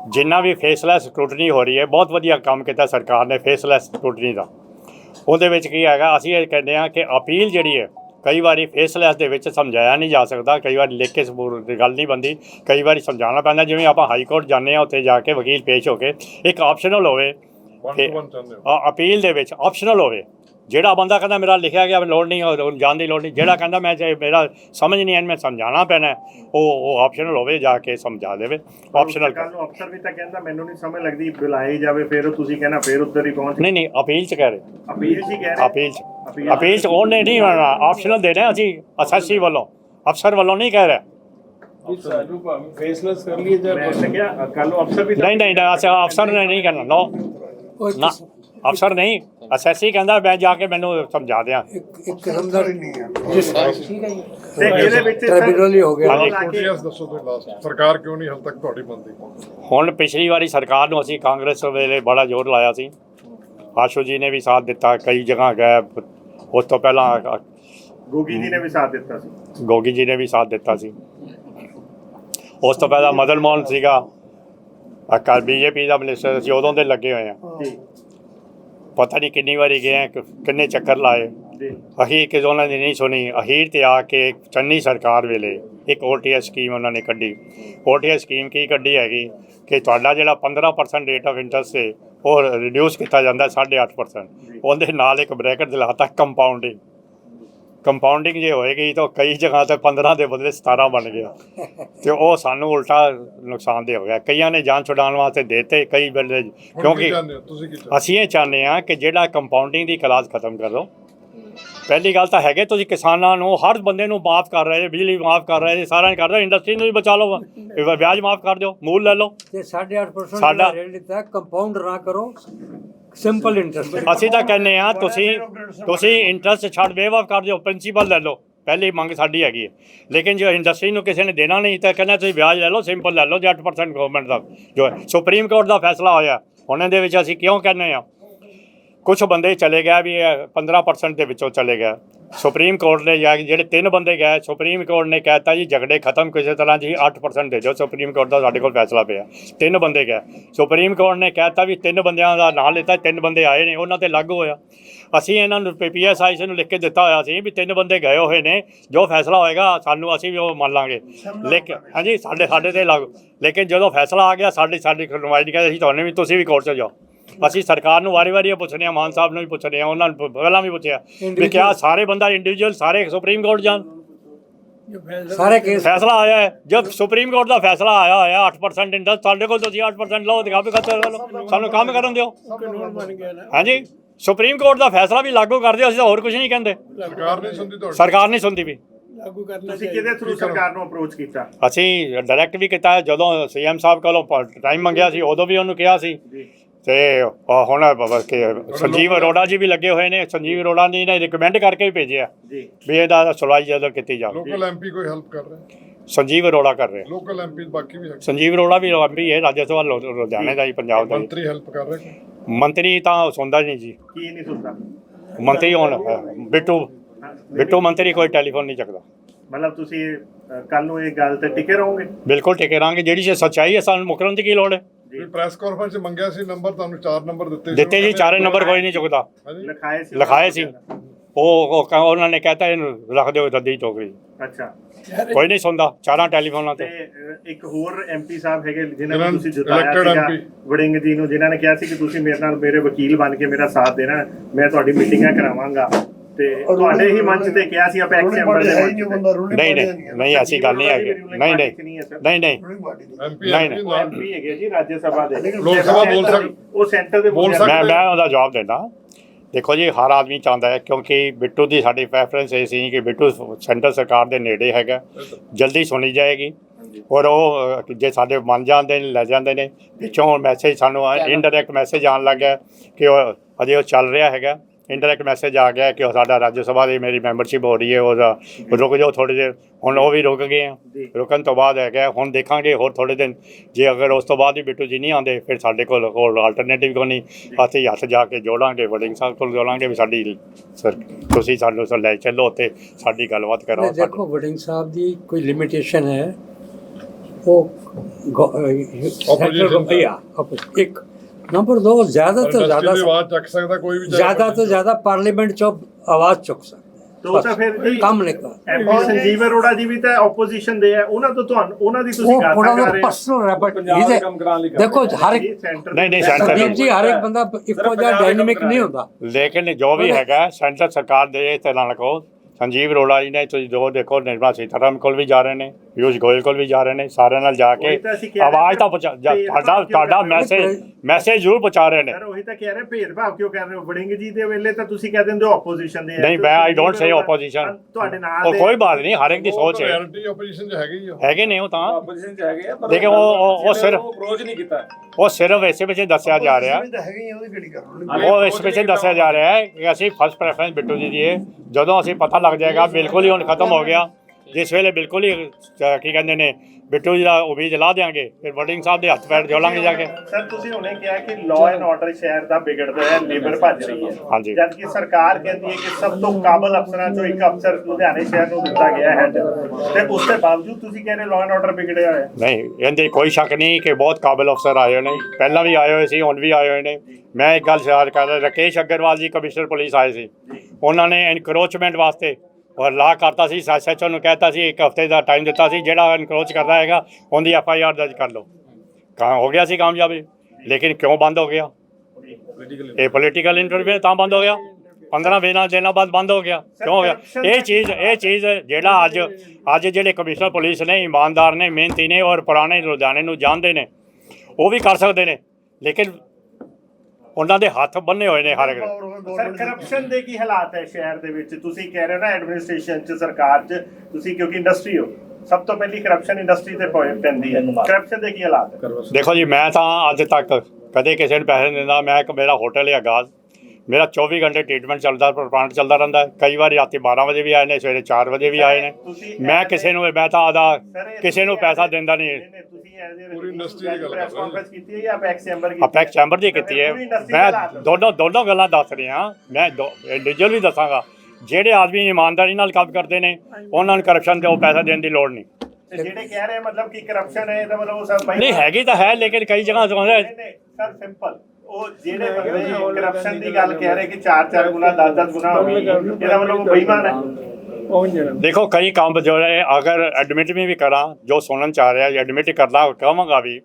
ਜਿੰਨਾ ਵੀ ਫੇਸਲੈਸ ਸਕ੍ਰੂਟਨੀ ਹੋ ਰਹੀ ਹੈ ਬਹੁਤ ਵਧੀਆ ਕੰਮ ਕੀਤਾ ਸਰਕਾਰ ਨੇ ਫੇਸਲੈਸ ਸਕ੍ਰੂਟਨੀ ਦਾ। ਉਹਦੇ ਵਿੱਚ ਕੀ ਹੈਗਾ ਅਸੀਂ ਇਹ ਕਹਿੰਦੇ ਹਾਂ ਕਿ ਅਪੀਲ ਜਿਹੜੀ ਹੈ ਕਈ ਵਾਰੀ ਫੇਸਲੈਸ ਦੇ ਵਿੱਚ ਸਮਝਾਇਆ ਨਹੀਂ ਜਾ ਸਕਦਾ ਕਈ ਵਾਰੀ ਲਿਖ ਕੇ ਸਬੂਤ ਦੀ ਗੱਲ ਨਹੀਂ ਬੰਦੀ ਕਈ ਵਾਰੀ ਸਮਝਾਉਣਾ ਪੈਂਦਾ ਜਿਵੇਂ ਆਪਾਂ ਹਾਈ ਕੋਰਟ ਜਾਂਦੇ ਹਾਂ ਉੱਥੇ ਜਾ ਕੇ ਵਕੀਲ ਪੇਸ਼ ਹੋ ਕੇ ਇੱਕ ਆਪਸ਼ਨਲ ਹੋਵੇ ਕਿ ਅਪੀਲ ਦੇ ਵਿੱਚ ਆਪਸ਼ਨਲ ਹੋਵੇ ਜਿਹੜਾ ਬੰਦਾ ਕਹਿੰਦਾ ਮੇਰਾ ਲਿਖਿਆ ਗਿਆ ਲੋੜ ਨਹੀਂ ਉਹ ਜਾਣ ਦੀ ਲੋੜ ਨਹੀਂ। ਜਿਹੜਾ ਕਹਿੰਦਾ ਮੈਂ ਜੇ ਮੇਰਾ ਸਮਝ ਨਹੀਂ ਆਈ ਮੈਂ ਸਮਝਾਉਣਾ ਪੈਣਾ ਉਹ ਉਹ ਆਪਸ਼ਨਲ ਹੋਵੇ ਜਾ ਕੇ ਸਮਝਾ ਦੇਵੇ। ਆਪਸ਼ਨਲ ਅਫਸਰ ਵੀ ਤਾਂ ਕਹਿੰਦਾ ਮੈਨੂੰ ਨਹੀਂ ਸਮਝ ਲੱਗਦੀ ਬੁਲਾਏ ਜਾਵੇ ਫਿਰ ਤੁਸੀਂ ਕਹਿੰਦਾ ਫਿਰ ਉੱਧਰ ਹੀ ਪਹੁੰਚ ਨਹੀਂ ਨਹੀਂ ਅਪੀਲ ਚ ਕਹਿ ਰਹੇ। ਅਪੀਲ ਜੀ ਕਹਿ ਰਹੇ। ਅਪੀਲ ਚ। ਅਪੀਲ ਚ ਉਹਨੇ ਨਹੀਂ ਹੋਣਾ ਆਪਸ਼ਨਲ ਦੇ ਰਹੇ ਹਾਂ ਅਸੀਂ ਅਸੈਸੀ ਵੱਲੋਂ। ਅਫਸਰ ਵੱਲੋਂ ਨਹੀਂ ਕਹਿ ਰਿਹਾ। ਫੇਸਲੈਸ ਕਰ ਲਈਏ ਕਿਹਾ ਕੱਲ ਨੂੰ ਅਫਸਰ ਵੀ ਨਹੀਂ ਨਹੀਂ ਨਹੀਂ, ਅਸੀਂ ਅਫਸਰ ਨੇ ਨਹੀਂ ਕਰਨਾ ਨੋ। ਨਾ ਅਫਸਰ ਨਹੀਂ ਅਸੈਸੀ ਕਹਿੰਦਾ ਮੈਂ ਜਾ ਕੇ ਮੈਨੂੰ ਸਮਝਾ ਦਿਆਂ। ਇੱਕ ਇੱਕ ਕਿਸਮ ਦਾ ਜਿਸ ਤੇ ਇਹਦੇ ਵਿੱਚ ਟ੍ਰਿਬਿਊਨਲ ਹੀ ਹੋ ਗਿਆ। ਕੋਟੀਐਸ ਦੱਸੋ ਤੁਸੀਂ ਲਾਸਟ ਸਰਕਾਰ ਕਿਉਂ ਨਹੀਂ ਹਾਲ ਤੱਕ ਤੁਹਾਡੀ ਮੰਨਦੀ ਹੁਣ ਪਿਛਲੀ ਵਾਰੀ ਸਰਕਾਰ ਨੂੰ ਅਸੀਂ ਕਾਂਗਰਸ ਵੇਲੇ ਬੜਾ ਜ਼ੋਰ ਲਾਇਆ ਸੀ। ਆਸ਼ੂ ਜੀ ਨੇ ਵੀ ਸਾਥ ਦਿੱਤਾ ਕਈ ਜਗ੍ਹਾ ਗਏ। ਉਸ ਤੋਂ ਪਹਿਲਾਂ ਗੋਗੀ ਜੀ ਨੇ ਵੀ ਸਾਥ ਦਿੱਤਾ ਸੀ। ਗੋਗੀ ਜੀ ਨੇ ਵੀ ਸਾਥ ਦਿੱਤਾ ਸੀ। ਉਸ ਤੋਂ ਪਹਿਲਾਂ ਮਦਨ ਮੋਹਨ ਸੀਗਾ। ਅਕਾਲ ਬੀਜੇਪੀ ਦਾ ਮਿਨਿਸਟਰ ਸੀ ਉਦੋਂ ਦੇ ਲੱਗੇ ਹੋਏ ਆ। ਜੀ ਪਤਾ ਨਹੀਂ ਕਿੰਨੀ ਵਾਰੀ ਗਏ ਆ, ਕਿ- ਕਿੰਨੇ ਚੱਕਰ ਲਾਏ। ਜੀ। ਕਿ ਉਹਨਾਂ ਦੀ ਨਹੀਂ ਸੁਣੀ। ਅਖੀਰ ਤੇ ਆ ਕੇ ਚੰਨੀ ਸਰਕਾਰ ਵੇਲੇ ਇੱਕ ਓਟੀਐਸ ਸਕੀਮ ਉਹਨਾਂ ਨੇ ਕੱਢੀ। ਓਟੀਐਸ ਸਕੀਮ ਕੀ ਕੱਢੀ ਹੈਗੀ? ਕਿ ਤੁਹਾਡਾ ਜਿਹੜਾ 15% ਰੇਟ ਆਫ ਇੰਟਰਸਟ ਹੈ ਉਹ ਰਿਡਿਊਸ ਕੀਤਾ ਜਾਂਦਾ 8.5% ਉਹਦੇ ਨਾਲ ਇੱਕ ਬ੍ਰੈਕਟ ਦਿਲਾਤਾ ਕੰਪਾਊਂਡਿੰਗ ਕੰਪਾਊਂਡਿੰਗ ਜੇ ਹੋਏਗੀ ਤਾਂ ਕਈ ਜਗ੍ਹਾ ਤੇ 15 ਦੇ ਬਦਲੇ 17 ਬਣ ਗਿਆ। ਤੇ ਉਹ ਸਾਨੂੰ ਉਲਟਾ ਨੁਕਸਾਨ ਦੇ ਹੋ ਗਿਆ। ਕਈਆਂ ਨੇ ਜਾਨ ਛੁਡਾਉਣ ਵਾਸਤੇ ਦੇਤੇ ਕਈ ਕੀ ਕਿਉਂਕਿ ਅਸੀਂ ਇਹ ਚਾਹੁੰਦੇ ਹਾਂ ਕਿ ਜਿਹੜਾ ਕੰਪਾਊਂਡਿੰਗ ਦੀ ਕਲਾਸ ਖਤਮ ਕਰ ਪਹਿਲੀ ਗੱਲ ਤਾਂ ਹੈਗੇ ਤੁਸੀਂ ਕਿਸਾਨਾਂ ਨੂੰ ਹਰ ਬੰਦੇ ਨੂੰ ਮਾਫ ਕਰ ਰਹੇ ਬਿਜਲੀ ਮਾਫ ਕਰ ਰਹੇ ਜੇ ਸਾਰਿਆਂ ਨੂੰ ਕਰ ਰਹੇ ਇੰਡਸਟਰੀ ਨੂੰ ਵੀ ਬਚਾ ਲਓ। ਇਹ ਵਿਆਜ ਮਾਫ ਕਰ ਦਿਓ ਮੂਲ ਲੈ ਲਓ। ਤੇ 8.5% ਸਾਡਾ- ਸਾਡਾ ਰੇਟ ਲਿੱਤਾ ਕੰਪਾਊਂਡ ਨਾ ਕਰੋ। ਸਿੰਪਲ ਇੰਟਰਸਟ ਅਸੀਂ ਤਾਂ ਕਹਿੰਦੇ ਹਾਂ, ਤੁਸੀਂ ਤੁਸੀਂ ਇੰਟਰਸਟ ਛੱਡ ਵੇਵ ਕਰ ਦਿਓ ਪ੍ਰਿੰਸੀਪਲ ਲੈ ਲਓ। ਪਹਿਲੀ ਮੰਗ ਸਾਡੀ ਹੈਗੀ ਹੈ। ਲੇਕਿਨ ਜੋ ਇੰਡਸਟਰੀ ਨੂੰ ਕਿਸੇ ਨੇ ਦੇਣਾ ਨਹੀਂ, ਤਾਂ ਕਹਿੰਦਾ ਤੁਸੀਂ ਵਿਆਜ ਲੈ ਲਓ ਸਿੰਪਲ ਲੈ ਲਓ, ਜੇ 8% ਗਵਰਨਮੈਂਟ ਦਾ ਜੋ ਹੈ। ਸੁਪਰੀਮ ਕੋਰਟ ਦਾ ਫੈਸਲਾ ਹੋਇਆ। ਉਹਨਾਂ ਦੇ ਵਿੱਚ ਅਸੀਂ ਕਿਉਂ ਕਹਿੰਦੇ ਆ ਕੁਝ ਬੰਦੇ ਚਲੇ ਗਏ ਵੀ ਇਹ 15% ਦੇ ਵਿੱਚੋਂ ਚਲੇ ਗਏ ਸੁਪਰੀਮ ਕੋਰਟ ਨੇ ਜਾ ਕੇ ਜਿਹੜੇ ਤਿੰਨ ਬੰਦੇ ਗਏ ਸੁਪਰੀਮ ਕੋਰਟ ਨੇ ਕਹਿਤਾ ਜੀ ਝਗੜੇ ਖਤਮ ਕਿਸੇ ਤਰ੍ਹਾਂ ਜੀ 8% ਦੇ ਦਿਓ ਸੁਪਰੀਮ ਕੋਰਟ ਦਾ ਸਾਡੇ ਕੋਲ ਫੈਸਲਾ ਪਿਆ। ਤਿੰਨ ਬੰਦੇ ਗਏ। ਸੁਪਰੀਮ ਕੋਰਟ ਨੇ ਕਹਿਤਾ ਵੀ ਤਿੰਨ ਬੰਦਿਆਂ ਦਾ ਨਾਂ ਲਿੱਤਾ ਤਿੰਨ ਬੰਦੇ ਆਏ ਨੇ ਉਹਨਾਂ ਤੇ ਲਾਗੂ ਹੋਇਆ। ਅਸੀਂ ਇਹਨਾਂ ਨੂੰ ਪੀਐਸਆਈ ਨੂੰ ਲਿਖ ਕੇ ਦਿੱਤਾ ਹੋਇਆ ਸੀ ਵੀ ਤਿੰਨ ਬੰਦੇ ਗਏ ਹੋਏ ਨੇ ਜੋ ਫੈਸਲਾ ਹੋਏਗਾ ਸਾਨੂੰ ਅਸੀਂ ਵੀ ਉਹ ਮੰਨ ਲਾਂਗੇ। ਲੇਕਿਨ ਹਾਂਜੀ ਸਾਡੇ ਸਾਡੇ ਤੇ ਲਾਗੂ ਲੇਕਿਨ ਜਦੋਂ ਫੈਸਲਾ ਆ ਗਿਆ ਸਾਡੀ ਸਾਡੀ ਸੁਣਵਾਈ ਕਹਿੰਦੇ ਅਸੀਂ ਤੁਹਾਨੂੰ ਵੀ ਤੁਸੀਂ ਵੀ ਕੋਰਟ 'ਚ ਜਾਓ। ਅਸੀਂ ਸਰਕਾਰ ਨੂੰ ਵਾਰੀ-ਵਾਰੀ ਇਹ ਪੁੱਛਦੇ ਹਾਂ ਮਾਨ ਸਾਹਿਬ ਨੂੰ ਵੀ ਪੁੱਛਦੇ ਹਾਂ ਉਹਨਾਂ ਨੂੰ ਪਹਿਲਾਂ ਵੀ ਪੁੱਛਿਆ ਵੀ ਕਿਆ ਸਾਰੇ ਬੰਦਾ ਇੰਡੀਵਿਜੂਅਲ ਸਾਰੇ ਸੁਪਰੀਮ ਕੋਰਟ ਜਾਣ। ਸਾਰੇ ਕੇਸ ਫੈਸਲਾ ਆਇਆ ਹੈ। ਜਦ ਸੁਪਰੀਮ ਕੋਰਟ ਦਾ ਫੈਸਲਾ ਆਇਆ ਹੋਇਆ 8% ਇੰਟਰਸਟ ਸਾਡੇ ਕੋਲ ਤੁਸੀਂ 8% ਲਓ ਤੇ ਕਾਬੇ ਖਤਰ ਲਓ। ਸਾਨੂੰ ਕੰਮ ਕਰਨ ਦਿਓ। ਹਾਂਜੀ? ਸੁਪਰੀਮ ਕੋਰਟ ਦਾ ਫੈਸਲਾ ਵੀ ਲਾਗੂ ਕਰ ਦਿਓ ਅਸੀਂ ਤਾਂ ਹੋਰ ਕੁਝ ਨਹੀਂ ਕਹਿੰਦੇ। ਸਰਕਾਰ ਨਹੀਂ ਸੁਣਦੀ ਤੁਹਾਡੀ। ਸਰਕਾਰ ਨਹੀਂ ਸੁਣਦੀ ਵੀ। ਤੁਸੀਂ ਕਿਹਦੇ ਥਰੂ ਸਰਕਾਰ ਨੂੰ ਅਪਰੋਚ ਕੀਤਾ? ਅਸੀਂ ਡਾਇਰੈਕਟ ਵੀ ਕੀਤਾ ਜਦੋਂ ਸੀਐਮ ਸਾਹਿਬ ਕੋਲੋਂ ਟਾਈਮ ਮੰਗਿਆ ਸੀ ਉਦੋਂ ਵੀ ਉਹਨੂੰ ਕਿਹਾ ਸੀ। ਜੀ। ਤੇ ਅਹ ਹੁਣ ਬ- ਕਿ ਸੰਜੀਵ ਅਰੋੜਾ ਜੀ ਵੀ ਲੱਗੇ ਹੋਏ ਨੇ ਸੰਜੀਵ ਅਰੋੜਾ ਜੀ ਨੇ ਰਿਕਮੈਂਡ ਕਰਕੇ ਵੀ ਭੇਜਿਆ। ਜੀ। ਵੀ ਇਹਦਾ ਸੁਣਵਾਈ ਜਦੋਂ ਕੀਤੀ ਜਾਵੇ। ਲੋਕਲ ਐਮਪੀ ਕੋਈ ਹੈਲਪ ਕਰ ਰਿਹਾ? ਸੰਜੀਵ ਅਰੋੜਾ ਕਰ ਰਹੇ। ਲੋਕਲ ਐਮਪੀ ਬਾਕੀ ਵੀ ਹੈਗੇ। ਸੰਜੀਵ ਅਰੋੜਾ ਵੀ ਐਮਪੀ ਹੈ ਰਾਜ ਸਭਾ ਲੁ- ਲੁਧਿਆਣੇ ਦਾ ਹੀ ਪੰਜਾਬ ਦਾ। ਮੰਤਰੀ ਹੈਲਪ ਕਰ ਰਹੇ ਮੰਤਰੀ ਤਾਂ ਸੁਣਦਾ ਨਹੀਂ ਜੀ। ਕੀ ਨਹੀਂ ਸੁਣਦਾ? ਮੰਤਰੀ ਹੁਣ ਬਿੱਟੂ ਬਿੱਟੂ ਮੰਤਰੀ ਕੋਈ ਟੈਲੀਫੋਨ ਨਹੀਂ ਚੱਕਦਾ। ਮਤਲਬ ਤੁਸੀਂ ਕੱਲ ਨੂੰ ਇਹ ਗੱਲ ਤੇ ਟਿਕੇ ਰਹੋਗੇ? ਬਿਲਕੁਲ ਟਿਕੇ ਰਾਂਗੇ ਜਿਹੜੀ ਜੇ ਸੱਚਾਈ ਹੈ ਸਾਨੂੰ ਮੁਕਰਨ ਦੀ ਕੀ ਲੋੜ ਹੈ? ਵੀ ਪ੍ਰੈਸ ਕਾਨਫਰੰਸ 'ਚ ਮੰਗਿਆ ਸੀ ਨੰਬਰ ਤੁਹਾਨੂੰ ਚਾਰ ਨੰਬਰ ਦਿੱਤੇ ਸੀ। ਦਿੱਤੇ ਜੀ ਚਾਰੇ ਨੰਬਰ ਕੋਈ ਨਹੀਂ ਚੁੱਕਦਾ। ਹਾਂਜੀ। ਲਿਖਾਏ ਸੀ। ਲਿਖਾਏ ਸੀ। ਉਹ ਉਹ ਕ- ਉਹਨਾਂ ਨੇ ਕਹਤਾ ਇਹਨੂੰ ਰੱਖ ਦਿਓ ਰੱਦੀ ਟੋਕਰੀ ਅੱਛਾ। ਕੋਈ ਨਹੀਂ ਸੁਣਦਾ ਚਾਰਾਂ ਟੈਲੀਫੋਨਾਂ ਤੇ। ਤੇ ਅ, ਇੱਕ ਹੋਰ ਐਮਪੀ ਸਾਹਿਬ ਹੈਗੇ ਜਿਨ੍ਹਾਂ ਜਿਨ੍ਹਾਂ ਨੂੰ ਤੁਸੀਂ ਜਿਤਾਇਆ elected ਸੀਗਾ MP ਵੜਿੰਗ ਜੀ ਨੂੰ ਜਿਨ੍ਹਾਂ ਨੇ ਕਿਹਾ ਸੀ ਕਿ ਤੁਸੀਂ ਮੇਰੇ ਨਾਲ ਮੇਰੇ ਵਕੀਲ ਬਣ ਕੇ ਮੇਰਾ ਸਾਥ ਦੇਣਾ ਮੈਂ ਤੁਹਾਡੀ ਮੀਟਿੰਗਾਂ ਕਰਾਵਾਂਗਾ। ਤੇ ਤੁਹਾਡੇ ਹੀ ਮੰਚ ਤੇ ਕਿਹਾ ਸੀ ਅਪੈਕਸ ਚੈਂਬਰ ਦੇ ਮੰਚ ਤੇ ਨਹੀਂ ਨਹੀਂ ਨਹੀਂ ਐਸੀ ਗੱਲ ਨਹੀਂ ਹੈਗੀ। ਨਹੀਂ ਨਹੀਂ ਨਹੀਂ ਨਹੀਂ ਐਮਪੀ ਨਹੀਂ, ਨਹੀਂ। ਐਮਪੀ ਹੈਗੇ ਜੀ। ਰਾਜ ਸਭਾ ਦੇ। ਲੋਕ ਸਭਾ ਬੋਲ ਸਕ- ਉਹ ਸੈਂਟਰ ਦੇ ਬੋਲ ਮੈਂ ਮੈਂ ਉਹਦਾ ਜਵਾਬ ਦਿੰਦਾ। ਦੇਖੋ ਜੀ ਹਰ ਆਦਮੀ ਚਾਹੁੰਦਾ ਹੈ ਕਿਉਂਕਿ ਬਿੱਟੂ ਦੀ ਸਾਡੀ ਪ੍ਰੈਫਰੈਂਸ ਇਹ ਸੀ ਕਿ ਬਿੱਟੂ ਸੈਂਟਰ ਸਰਕਾਰ ਦੇ ਨੇੜੇ ਹੈਗਾ। ਜਲਦੀ ਸੁਣੀ ਜਾਏਗੀ। ਔਰ ਉਹ ਜੇ ਸਾਡੇ ਮੰਨ ਜਾਂਦੇ ਨੇ ਲੈ ਜਾਂਦੇ ਨੇ ਪਿੱਛੋਂ ਮੈਸੇਜ ਸਾਨੂੰ ਇਨਡਾਇਰੈਕਟ ਮੈਸੇਜ ਆਉਣ ਲੱਗਾ ਕਿ ਉਹ ਅਜੇ ਉਹ ਚੱਲ ਰਿਹਾ ਹੈਗਾ। ਇਨਡਾਇਰੈਕਟ ਮੈਸੇਜ ਆ ਗਿਆ ਕਿ ਉਹ ਸਾਡਾ ਰਾਜ ਸਭਾ ਦੀ ਮੇਰੀ ਮੈਂਬਰਸ਼ਿਪ ਹੋ ਰਹੀ ਹੈ ਉਹਦਾ ਰੁਕ ਜਾਓ ਥੋੜੇ ਜਿਹਾ। ਹੁਣ ਉਹ ਵੀ ਰੁਕ ਗਏ ਆ। ਰੁਕਣ ਤੋਂ ਬਾਅਦ ਹੈਗਾ ਹੁਣ ਦੇਖਾਂਗੇ ਹੋਰ ਥੋੜੇ ਦਿਨ। ਜੇ ਅਗਰ ਉਸ ਤੋਂ ਬਾਅਦ ਵੀ ਬਿੱਟੂ ਜੀ ਨਹੀਂ ਆਉਂਦੇ ਫਿਰ ਸਾਡੇ ਕੋਲ ਹੋਰ ਆਲਟਰਨੇਟਿਵ ਕੋਈ ਨਹੀਂ। ਅਸੀਂ ਹੱਥ ਜਾ ਕੇ ਜੋੜਾਂਗੇ ਵਡਿੰਗ ਸਾਹਿਬ ਕੋਲ ਜੋੜਾਂਗੇ ਵੀ ਸਾਡੀ ਸਰ ਤੁਸੀਂ ਸਾਨੂੰ ਸਰ ਲੈ ਚੱਲੋ ਤੇ ਸਾਡੀ ਗੱਲਬਾਤ ਕਰੋ ਨਹੀਂ, ਦੇਖੋ ਵਡਿੰਗ ਸਾਹਿਬ ਦੀ ਕੋਈ ਲਿਮਿਟੇਸ਼ਨ ਹੈ। ਉਹ। ਯਾ ਇੱਕ ਨੰਬਰ 2 ਜ਼ਿਆਦਾ ਤੋਂ ਜ਼ਿਆਦਾ ਆਵਾਜ਼ ਚੱਕ ਸਕਦਾ ਕੋਈ ਵੀ ਜ਼ਿਆਦਾ ਤੋਂ ਜ਼ਿਆਦਾ ਪਾਰਲੀਮੈਂਟ ਚੋਂ ਆਵਾਜ਼ ਚੁੱਕ ਸਕਦਾ। ਤੇ ਫਿਰ ਜੀ ਕੰਮ ਨਹੀਂ ਕਰ ਐਮਪੀ ਸੰਜੀਵ ਅਰੋੜਾ ਜੀ ਵੀ ਤਾਂ ਆਪੋਜੀਸ਼ਨ ਦੇ ਆ ਉਹਨਾਂ ਤੋਂ ਤੁਹਾਨੂੰ ਉਹਨਾਂ ਦੀ ਤੁਸੀਂ ਉਹਨਾਂ ਕਰ ਰਹੇ ਹੋ। ਪਰਸਨਲ ਹੈ ਬਟ ਦੇਖੋ ਹਰ ਇਹ ਇੱਕ center ਨਹੀਂ, ਨਹੀਂ, ਦੇ center ਸੰਦੀਪ ਜੀ ਹਰ ਇੱਕ ਬੰਦਾ ਇੱਕੋ ਜਿਹਾ ਡਾਇਨਾਮਿਕ ਨਹੀਂ ਹੁੰਦਾ। ਲੇਕਿਨ ਜੋ ਵੀ ਹੈਗਾ ਸੈਂਟਰ ਸਰਕਾਰ ਦੇ ਤੇ ਨਾਲ ਕੋ ਸੰਜੀਵ ਅਰੋੜਾ ਜੀ ਨੇ ਤੁਸੀਂ ਜੋ ਦੇਖੋ ਨਿਰਮਲਾ ਸੀਤਾਰਾਮ ਕੋਲ ਵੀ ਜਾ ਰਹੇ ਨੇ। ਪਿਊਸ਼ ਗੋਇਲ ਕੋਲ ਵੀ ਜਾ ਰਹੇ ਨੇ ਸਾਰਿਆਂ ਨਾਲ ਜਾ ਕੇ ਆਵਾਜ਼ ਤਾਂ ਤੁਹਾਡਾ ਤੁਹਾਡਾ? ਮੈਸੇਜ ਮੈਸੇਜ ਜ਼ਰੂਰ ਪਹੁੰਚਾ ਰਹੇ ਨੇ। ਸਰ ਉਹੀ ਤਾਂ ਕਹਿ ਰਹੇ ਭੇਦਭਾਵ ਕਿਉਂ ਕਰ ਰਹੇ ਹੋ? ਵੜਿੰਗ ਜੀ ਦੇ ਵੇਲੇ ਤਾਂ ਤੁਸੀਂ ਕਹਿ ਦਿੰਦੇ ਹੋ ਆਪੋਜੀਸ਼ਨ ਦੇ। ਨਹੀਂ, ਮੈਂ I don't say opposition. ਤੁਹਾਡੇ ਨਾਲ ਉਹ ਕੋਈ ਬਾਤ ਨਹੀਂ ਹਰ ਇੱਕ ਦੀ ਸੋਚ ਹੈ। ਰਿਐਲਿਟੀ ਆਪੋਜੀਸ਼ਨ ਚ ਹੈਗੀ ਆ। ਹੈਗੇ ਨੇ ਉਹ ਤਾਂ। ਆਪੋਜੀਸ਼ਨ ਚ ਹੈਗੇ ਆ ਪਰ ਲੇਕਿਨ ਉਹ- ਉਹ- ਉਹ ਸਿਰਫ- ਅਪਰੋਚ ਨਹੀਂ ਕੀਤਾ। ਉਹ ਸਿਰਫ ਇਸੇ ਵਿੱਚ ਦੱਸਿਆ ਜਾ ਰਿਹਾ। ਉਹ ਇਸ ਵਿੱਚ ਦੱਸਿਆ ਜਾ ਰਿਹਾ ਹੈ ਕਿ ਅਸੀਂ ਫਸਟ ਪ੍ਰੈਫਰੈਂਸ ਬਿੱਟੂ ਜੀ ਦੀ ਹੈ। ਜਦੋਂ ਅਸੀਂ ਪਤਾ ਲੱਗ ਜਾਏਗਾ ਬਿਲਕੁਲ ਹੀ ਹੁਣ ਖਤਮ ਹੋ ਗਿਆ। ਜਿਸ ਵੇਲੇ ਬਿਲਕੁਲ ਹੀ ਅਹ, ਕੀ ਕਹਿੰਦੇ ਨੇ ਬਿੱਟੂ ਜੀ ਦਾ ਉਮੀਦ ਲਾ ਦੇਾਂਗੇ ਫਿਰ ਵੋਟਿੰਗ ਸਾਹਿਬ ਦੇ ਹੱਥ ਪੈਰ ਜੋਲਾਂਗੇ ਜਾ ਕੇ। ਸਰ ਤੁਸੀਂ ਹੁਣੇ ਕਿਹਾ ਕਿ ਲਾਅ ਐਂਡ ਆਰਡਰ ਸ਼ਹਿਰ ਦਾ ਵਿਗੜਦਾ ਹੈ ਲੇਬਰ ਭੱਜ ਰਹੀ ਹੈ। ਹਾਂਜੀ। ਜਦ ਕਿ ਸਰਕਾਰ ਕਹਿੰਦੀ ਹੈ ਕਿ ਸਭ ਤੋਂ ਕਾਬਲ ਅਫਸਰਾਂ ਚੋਂ ਇੱਕ ਅਫਸਰ ਲੁਧਿਆਣੇ ਸ਼ਹਿਰ ਨੂੰ ਦਿੱਤਾ ਗਿਆ ਹੈ। ਤੇ ਉਸ ਦੇ ਬਾਵਜੂਦ ਤੁਸੀਂ ਕਹਿ ਰਹੇ ਲਾਅ ਐਂਡ ਆਰਡਰ ਵਿਗੜਿਆ ਹੋਇਆ ਹੈ। ਨਹੀਂ ਇਹਦੇ ਕੋਈ ਸ਼ੱਕ ਨਹੀਂ ਕਿ ਬਹੁਤ ਕਾਬਿਲ ਅਫਸਰ ਆਏ ਹੋਏ ਨੇ। ਪਹਿਲਾਂ ਵੀ ਆਏ ਹੋਏ ਸੀ ਹੁਣ ਵੀ ਆਏ ਹੋਏ ਨੇ। ਮੈਂ ਇੱਕ ਗੱਲ ਸ਼ੇਅਰ ਕਰ ਰਿਹਾ ਰਕੇਸ਼ ਅਗਰਵਾਲ ਜੀ ਕਮਿਸ਼ਨਰ ਪੁਲਿਸ ਆਏ ਸੀ। ਉਹਨਾਂ ਨੇ ਐਨਕਰੋਚਮੈਂਟ ਵਾਸਤੇ ਔਰ ਲਾ ਕਰਤਾ ਸੀ ਐਸਐਚਓ ਨੂੰ ਕਹਿਤਾ ਸੀ ਇੱਕ ਹਫ਼ਤੇ ਦਾ ਟਾਈਮ ਦਿੱਤਾ ਸੀ ਜਿਹੜਾ ਐਨਕਰੋਚ ਕਰਦਾ ਹੈਗਾ ਉਹਦੀ ਐਫ ਆਈ ਆਰ ਦਰਜ ਕਰ ਲਓ। ਕਹਾਂ ਹੋ ਗਿਆ ਸੀ ਕਾਮਯਾਬੀ ਲੇਕਿਨ ਕਿਉਂ ਬੰਦ ਹੋ ਗਿਆ? ਇਹ ਪੋਲੀਟੀਕਲ ਇੰਟਰਵਿਊ ਤਾਂ ਬੰਦ ਹੋ ਗਿਆ। 15 ਦਿਨਾਂ ਦਿਨਾਂ ਬਾਅਦ ਬੰਦ ਹੋ ਗਿਆ। ਕਿਉਂ ਹੋ ਗਿਆ? ਇਹ ਚੀਜ਼ ਇਹ ਚੀਜ਼ ਜਿਹੜਾ ਅੱਜ ਅੱਜ ਜਿਹੜੇ ਕਮਿਸ਼ਨਰ ਪੁਲਿਸ ਨੇ ਇਮਾਨਦਾਰ ਨੇ ਮਿਹਨਤੀ ਨੇ ਔਰ ਪੁਰਾਣੇ ਲੁਧਿਆਣੇ ਨੂੰ ਜਾਣਦੇ ਨੇ ਉਹ ਵੀ ਕਰ ਸਕਦੇ ਨੇ। ਲੇਕਿਨ ਉਹਨਾਂ ਦੇ ਹੱਥ ਬੰਨੇ ਹੋਏ ਨੇ ਹਰ ਇੱਕ। ਸਰ ਕਰਪਸ਼ਨ ਦੇ ਕੀ ਹਾਲਾਤ ਹੈ ਸ਼ਹਿਰ ਦੇ ਵਿੱਚ? ਤੁਸੀਂ ਕਹਿ ਰਹੇ ਹੋ ਨਾ ਐਡਮਿਨਿਸਟ੍ਰੇਸ਼ਨ ਚ ਸਰਕਾਰ ਚ। ਤੁਸੀਂ ਕਿਉਂਕਿ ਇੰਡਸਟਰੀ ਹੋ। ਸਭ ਤੋਂ ਪਹਿਲੀ ਕਰਪਸ਼ਨ ਇੰਡਸਟਰੀ ਤੇ ਪੈ- ਪੈਂਦੀ ਹੈ। ਕਰਪਸ਼ਨ ਦੇ ਕੀ ਹਾਲਾਤ ਹੈ? ਦੇਖੋ ਜੀ ਮੈਂ ਤਾਂ ਅੱਜ ਤੱਕ ਕਦੇ ਕਿਸੇ ਨੂੰ ਪੈਸੇ ਨਹੀਂ ਦਿੰਦਾ। ਮੈਂ ਇੱਕ ਮੇਰਾ ਹੋਟਲ ਹੈ ਗਾਜ਼ ਮੇਰਾ 24 ਘੰਟੇ ਟ੍ਰੀਟਮੈਂਟ ਚੱਲਦਾ ਪਲਾਂਟ ਚੱਲਦਾ ਰਹਿੰਦਾ ਹੈ। ਕਈ ਵਾਰੀ ਰਾਤੀ 12 ਵਜੇ ਵੀ ਆਏ ਨੇ ਸਵੇਰੇ 4 ਵਜੇ ਵੀ ਆਏ ਨੇ। ਮੈਂ ਕਿਸੇ ਨੂੰ ਮੈਂ ਤਾਂ ਆਦਾ ਕਿਸੇ ਨੂੰ ਪੈਸਾ ਦਿੰਦਾ ਨਹੀਂ। ਤੁਸੀਂ ਐਜ਼ ਅ ਪੂਰੀ industry ਦੀ ਗੱਲ ਪ੍ਰੈਸ ਕਰ ਰਹੇ ਹੋ। ਕਾਨਫਰੰਸ ਕੀਤੀ ਹੈ ਜਾਂ ਅਪੈਕਸ ਚੈਂਬਰ ਕੀਤੀ ਅਪੈਕ ਚੈਂਬਰ ਦੀ ਕੀਤੀ ਹੈ। ਪੂਰੀ industry ਦੇ ਮੈਂ ਹਾਲਾਤ ਦੱਸੋ। ਦੋਨੋਂ ਦੋਨੋਂ ਗੱਲਾਂ ਦੱਸ ਰਿਹਾ ਮੈਂ ਇੰਡੀਵਿਜੂਅਲ ਵੀ ਦੱਸਾਂਗਾ। ਜਿਹੜੇ ਆਦਮੀ ਇਮਾਨਦਾਰੀ ਨਾਲ ਕੰਮ ਕਰਦੇ ਨੇ ਉਹਨਾਂ ਨੂੰ ਕਰਪਸ਼ਨ ਤੇ ਉਹ ਪੈਸਾ ਦੇਣ ਦੀ ਲੋੜ ਨਹੀਂ। ਤੇ ਜਿਹੜੇ ਕਹਿ ਰਹੇ ਮਤਲਬ ਕਿ ਕਰਪਸ਼ਨ ਹੈ ਇਹਦਾ ਮਤਲਬ ਉਹ ਸਭ ਨਹੀਂ ਹੈਗੀ ਤਾਂ ਹੈ ਲੇਕਿਨ ਕਈ ਜਗ੍ਹਾ ਤੋਂ ਹੈ। ਨਹੀਂ, ਨਹੀਂ, ਸਰ ਸਿੰਪਲ ਉਹ ਜਿਹੜੇ ਬੰਦੇ ਕਰਪਸ਼ਨ ਦੀ ਗੱਲ ਕਹਿ ਰਹੇ ਕਿ 4-4 ਗੁਣਾ 10-10 ਗੁਣਾ ਹੋ ਗਈ। ਇਹਦਾ ਮਤਲਬ ਉਹ ਬੇਈਮਾਨ ਹੈ ਦੇਖੋ ਕਈ ਕੰਮ ਜੋ ਹੈ ਅਗਰ ਐਡਮਿਟ ਵੀ ਕਰਾਂ ਜੋ ਸੁਣਨ ਚ ਆ ਰਿਹਾ ਐਡਮਿਟ ਕਰਨਾ ਕਹਾਂਗਾ ਵੀ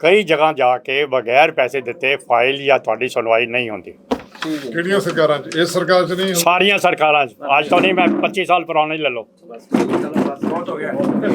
ਕਈ ਜਗ੍ਹਾ ਜਾ ਕੇ ਬਗੈਰ ਪੈਸੇ ਦਿੱਤੇ ਫਾਈਲ ਜਾਂ ਤੁਹਾਡੀ ਸੁਣਵਾਈ ਨਹੀਂ ਹੁੰਦੀ। ਕਿਹੜੀਆਂ ਸਰਕਾਰਾਂ ਚ? ਇਸ ਸਰਕਾਰ ਚ ਨਹੀਂ ਹੁੰਦੀ? ਸਾਰੀਆਂ ਸਰਕਾਰਾਂ 'ਚ। ਅੱਜ ਤੋਂ ਨਹੀਂ ਮੈਂ 25 ਸਾਲ ਪੁਰਾਣੇ ਲੈ ਲਓ।